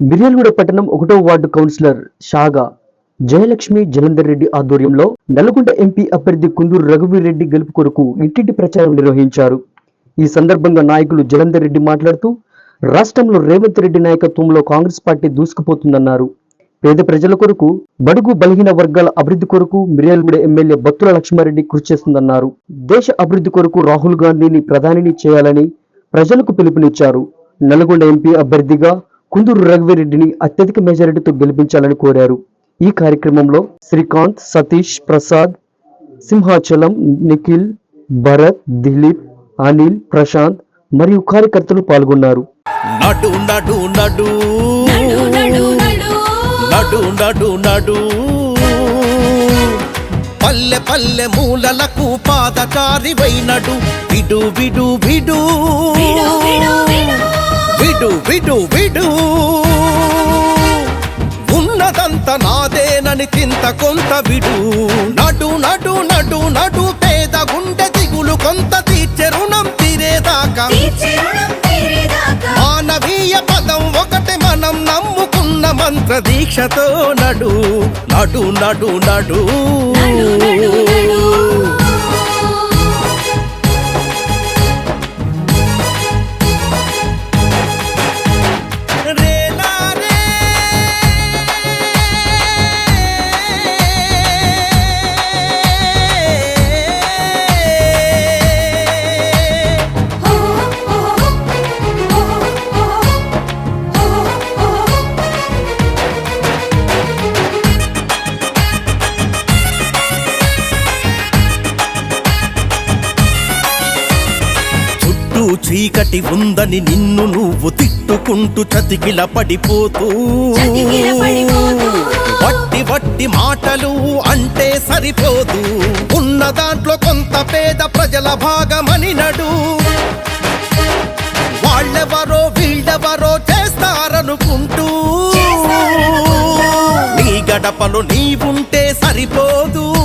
మిర్యాలగూడ పట్టణం ఒకటో ward councillor షాగా జయలక్ష్మి జలంధర్ రెడ్డి ఆధ్వర్యంలో నల్గొండ ఎంపీ అభ్యర్థి కుందూరు రఘువీర్ రెడ్డి గెలుపు కొరకు ఇంటింటి ప్రచారం నిర్వహించారు. ఈ సందర్భంగా నాయకులు జలంధర్ రెడ్డి మాట్లాడుతూ రాష్ట్రంలో రేవంత్ రెడ్డి నాయకత్వంలో కాంగ్రెస్ పార్టీ దూసుకుపోతుందన్నారు. పేద ప్రజల కొరకు బడుగు బలహీన వర్గాల అభివృద్ధి కొరకు మిర్యాలగూడ ఎమ్మెల్యే బత్తుల లక్ష్మారెడ్డి కృషి చేస్తుందన్నారు. దేశ అభివృద్ధి కొరకు రాహుల్ గాంధీని ప్రధానిని చేయాలని ప్రజలకు పిలుపునిచ్చారు. నల్గొండ ఎంపీ అభ్యర్థిగా కుందూరు రఘువీరెడ్డిని అత్యధిక మెజారిటీతో గెలిపించాలని కోరారు. ఈ కార్యక్రమంలో శ్రీకాంత్ సతీష్ ప్రసాద్ సింహాచలం నిఖిల్ భరత్ దిలీప్ అనిల్ ప్రశాంత్ మరియు కార్యకర్తలు పాల్గొన్నారు. నడు నడు నడు. నడు నడు నడు. పల్లె పల్లె మూలలకు పాదచారివైనడు. విడు విడు విడు. విడు విడు విడు. ఉన్నదంత నాదేనని చింత కొంత విడు. మంత్ర దీక్షతో నడు. నడు నడు నడు. చుట్టూ చీకటి ఉందని నిన్ను నువ్వు తిట్టుకుంటూ చతికిల పడిపోతూ. వట్టి వట్టి మాటలు అంటే సరిపోదు. ఉన్న దాంట్లో కొంత పేద ప్రజల భాగమని నడు. వాళ్ళెవరో వీళ్ళెవరో చేస్తారనుకుంటూ. నీ గడపలో నీవుంటే సరిపోదు.